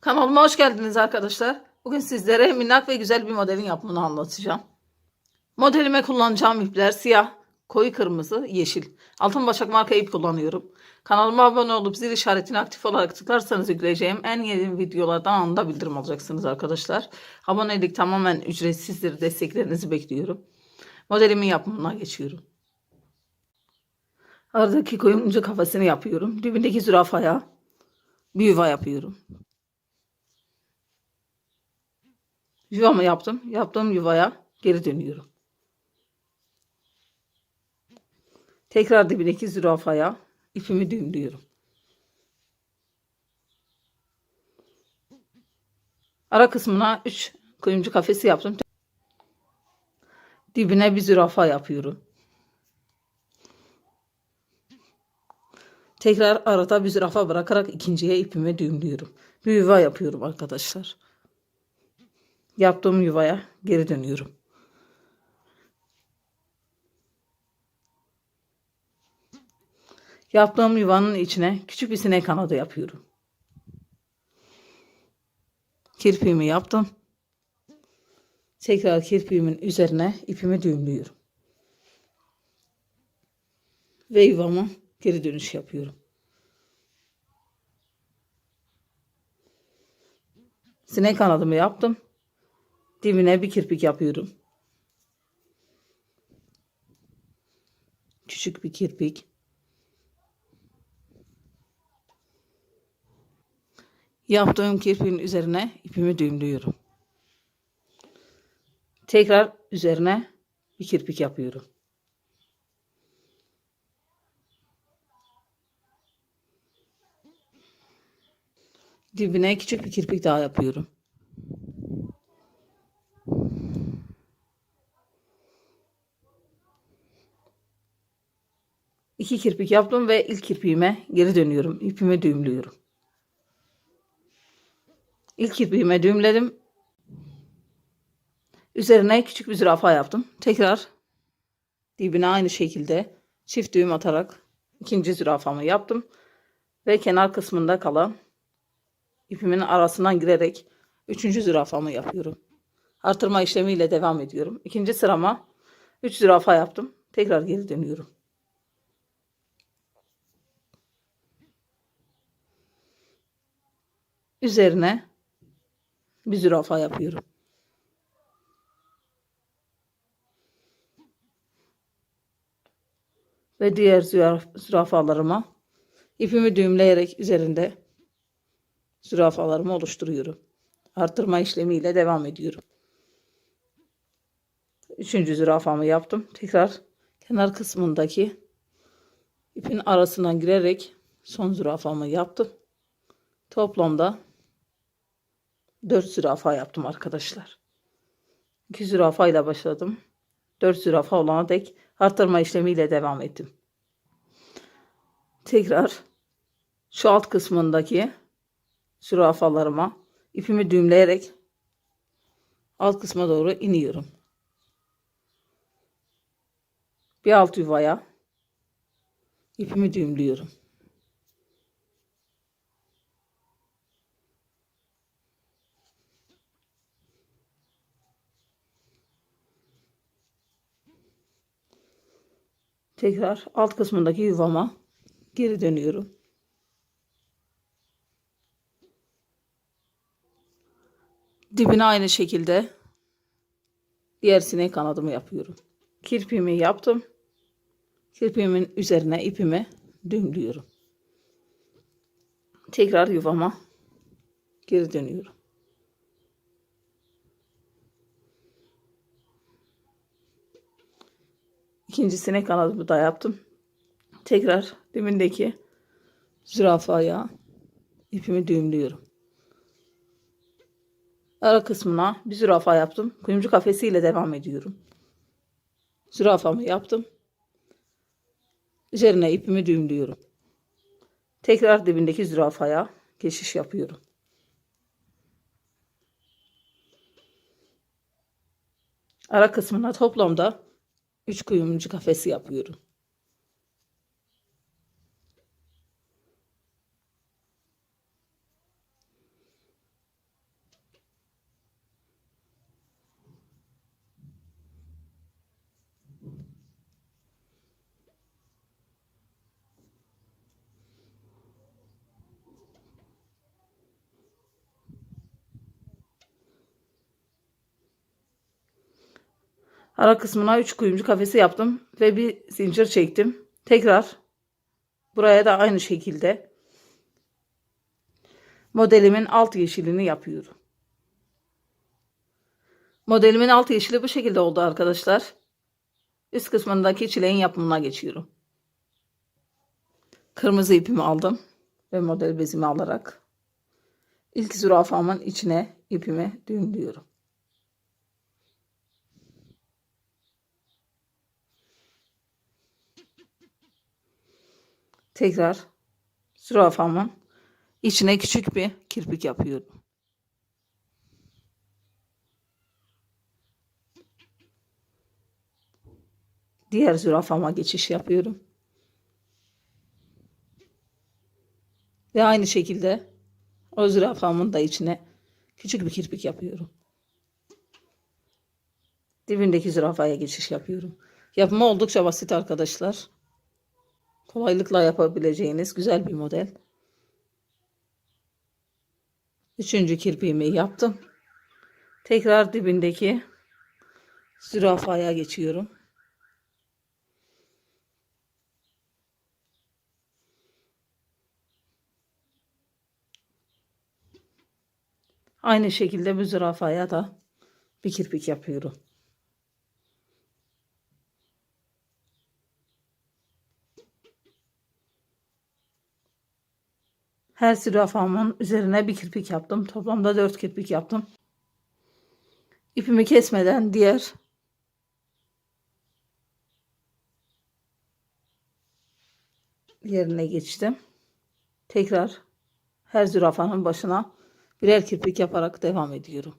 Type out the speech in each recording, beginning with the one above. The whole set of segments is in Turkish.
Kanalıma hoş geldiniz arkadaşlar. Bugün sizlere minnak ve güzel bir modelin yapımını anlatacağım. Modelime kullanacağım ipler siyah, koyu kırmızı, yeşil. Altın başak marka ip kullanıyorum. Kanalıma abone olup zil işaretini aktif olarak tıklarsanız yükleyeceğim en yeni videolardan anında bildirim alacaksınız arkadaşlar. Abonelik tamamen ücretsizdir. Desteklerinizi bekliyorum. Modelimin yapımına geçiyorum. Aradaki koyuncu kafasını yapıyorum. Dibindeki zürafaya bir yuva yapıyorum. Yuvamı yaptım. Yaptığım yuvaya geri dönüyorum. Tekrar dibindeki zürafaya ipimi düğümlüyorum. Ara kısmına 3 kuyumcu kafesi yaptım. Dibine bir zürafa yapıyorum. Tekrar arada bir zürafa bırakarak ikinciye ipimi düğümlüyorum. Bir yuva yapıyorum arkadaşlar. Yaptığım yuvaya geri dönüyorum. Yaptığım yuvanın içine küçük bir sinek kanadı yapıyorum. Kirpiğimi yaptım. Tekrar kirpiğimin üzerine ipimi düğümlüyorum. Ve yuvama geri dönüş yapıyorum. Sinek kanadımı yaptım. Dibine bir kirpik yapıyorum. Küçük bir kirpik. Yaptığım kirpiğin üzerine ipimi düğümlüyorum. Tekrar üzerine bir kirpik yapıyorum. Dibine küçük bir kirpik daha yapıyorum. İki kirpik yaptım ve ilk kirpiğime geri dönüyorum. İpimi düğümlüyorum. İlk kirpiğime düğümledim. Üzerine küçük bir zürafa yaptım. Tekrar dibine aynı şekilde çift düğüm atarak ikinci zürafamı yaptım. Ve kenar kısmında kalan ipimin arasından girerek üçüncü zürafamı yapıyorum. Artırma işlemiyle devam ediyorum. İkinci sırama 3 zürafa yaptım. Tekrar geri dönüyorum. Üzerine bir zürafa yapıyorum. Ve diğer züraf- zürafalarıma ipimi düğümleyerek üzerinde zürafalarımı oluşturuyorum. Artırma işlemiyle devam ediyorum. Üçüncü zürafamı yaptım. Tekrar kenar kısmındaki ipin arasından girerek son zürafamı yaptım. Toplamda 4 zürafa yaptım arkadaşlar. 2 zürafa ile başladım. 4 zürafa olana dek artırma işlemiyle devam ettim. Tekrar şu alt kısmındaki zürafalarıma ipimi düğümleyerek alt kısma doğru iniyorum. Bir alt yuvaya ipimi düğümlüyorum. Tekrar alt kısmındaki yuvama geri dönüyorum. Dibine aynı şekilde diğer sinek kanadımı yapıyorum. Kirpiğimi yaptım. Kirpiğimin üzerine ipimi düğümlüyorum. Tekrar yuvama geri dönüyorum. İkinci sinek kanadımı da yaptım. Tekrar dibindeki zürafaya ipimi düğümlüyorum. Ara kısmına bir zürafa yaptım. Kuyumcu kafesiyle devam ediyorum. Zürafamı yaptım. Üzerine ipimi düğümlüyorum. Tekrar dibindeki zürafaya geçiş yapıyorum. Ara kısmına toplamda 3 kuyumcu kafesi yapıyorum. Ara kısmına 3 kuyumcu kafesi yaptım ve bir zincir çektim. Tekrar buraya da aynı şekilde modelimin alt yeşilini yapıyorum. Modelimin alt yeşili bu şekilde oldu arkadaşlar. Üst kısmındaki çileğin yapımına geçiyorum. Kırmızı ipimi aldım ve model bezimi alarak ilk zürafamın içine ipimi düğümlüyorum. Tekrar zürafamın içine küçük bir kirpik yapıyorum. Diğer zürafama geçiş yapıyorum. Ve aynı şekilde o zürafamın da içine küçük bir kirpik yapıyorum. Dibindeki zürafaya geçiş yapıyorum. Yapımı oldukça basit arkadaşlar. Kolaylıkla yapabileceğiniz güzel bir model. Üçüncü kirpiğimi yaptım. Tekrar dibindeki zürafaya geçiyorum. Aynı şekilde bu zürafaya da bir kirpik yapıyorum. Her zürafamın üzerine bir kirpik yaptım. Toplamda dört kirpik yaptım. İpimi kesmeden diğer yerine geçtim. Tekrar her zürafanın başına birer kirpik yaparak devam ediyorum.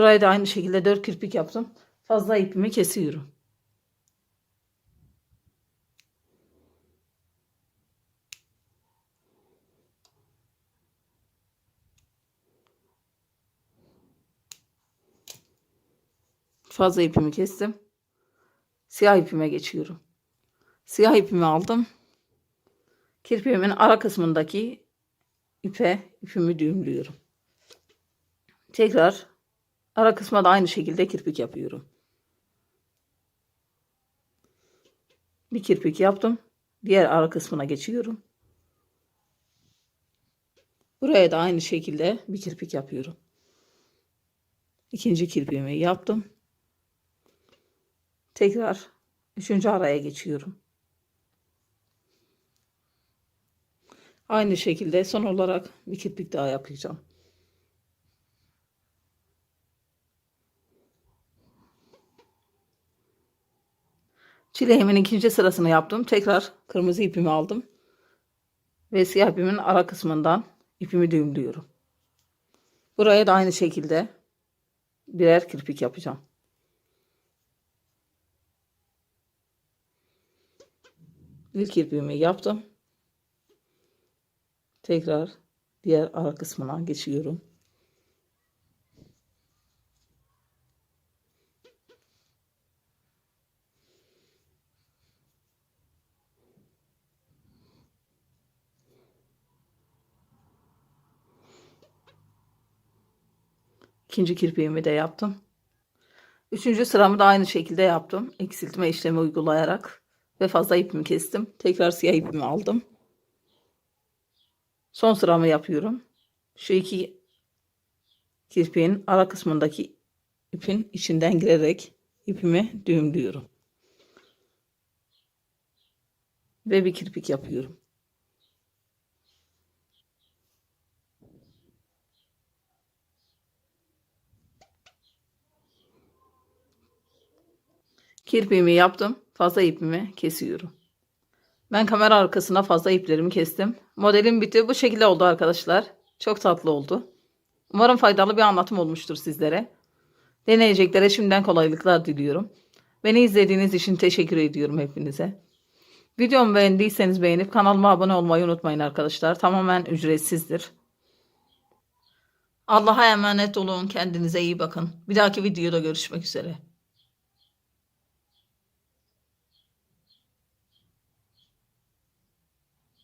Burayı da aynı şekilde dört kirpik yaptım. Fazla ipimi kesiyorum. Fazla ipimi kestim. Siyah ipime geçiyorum. Siyah ipimi aldım. Kirpiğimin ara kısmındaki ipe ipimi düğümlüyorum. Tekrar Ara kısma da aynı şekilde kirpik yapıyorum. Bir kirpik yaptım. Diğer ara kısmına geçiyorum. Buraya da aynı şekilde bir kirpik yapıyorum. İkinci kirpiğimi yaptım. Tekrar üçüncü araya geçiyorum. Aynı şekilde son olarak bir kirpik daha yapacağım. Çileğimin ikinci sırasını yaptım. Tekrar kırmızı ipimi aldım. Ve siyah ipimin ara kısmından ipimi düğümlüyorum. Buraya da aynı şekilde birer kirpik yapacağım. İlk kirpiğimi yaptım. Tekrar diğer ara kısmına geçiyorum. İkinci kirpiğimi de yaptım. Üçüncü sıramı da aynı şekilde yaptım. Eksiltme işlemi uygulayarak ve fazla ipimi kestim. Tekrar siyah ipimi aldım. Son sıramı yapıyorum. Şu iki kirpiğin ara kısmındaki ipin içinden girerek ipimi düğümlüyorum. Ve bir kirpik yapıyorum. Kirpiğimi yaptım. Fazla ipimi kesiyorum. Ben kamera arkasına fazla iplerimi kestim. Modelim bitti. Bu şekilde oldu arkadaşlar. Çok tatlı oldu. Umarım faydalı bir anlatım olmuştur sizlere. Deneyeceklere şimdiden kolaylıklar diliyorum. Beni izlediğiniz için teşekkür ediyorum hepinize. Videomu beğendiyseniz beğenip kanalıma abone olmayı unutmayın arkadaşlar. Tamamen ücretsizdir. Allah'a emanet olun. Kendinize iyi bakın. Bir dahaki videoda görüşmek üzere.